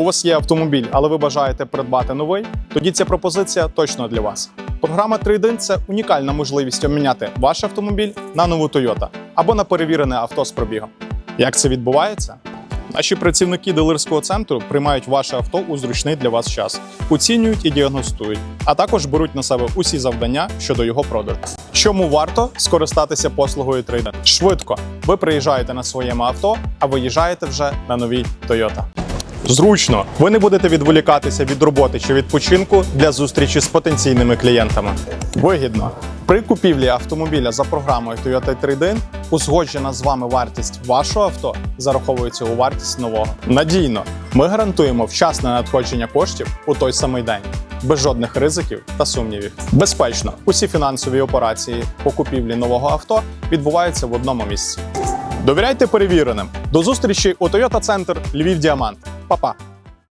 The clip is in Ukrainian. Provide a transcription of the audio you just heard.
У вас є автомобіль, але ви бажаєте придбати новий? Тоді ця пропозиція точно для вас. Програма Trade-in – це унікальна можливість обміняти ваш автомобіль на нову Toyota або на перевірене авто з пробігом. Як це відбувається? Наші працівники дилерського центру приймають ваше авто у зручний для вас час, оцінюють і діагностують, а також беруть на себе усі завдання щодо його продажу. Чому варто скористатися послугою трейдинг? Швидко. Ви приїжджаєте на своєму авто, а виїжджаєте вже на новій Toyota. Зручно, ви не будете відволікатися від роботи чи відпочинку для зустрічі з потенційними клієнтами. Вигідно. При купівлі автомобіля за програмою Toyota Trade-in узгоджена з вами вартість вашого авто зараховується у вартість нового. Надійно, ми гарантуємо вчасне надходження коштів у той самий день, без жодних ризиків та сумнівів. Безпечно, усі фінансові операції по купівлі нового авто відбуваються в одному місці. Довіряйте перевіреним. До зустрічі у Toyota Центр Львів Діамант. Па-па!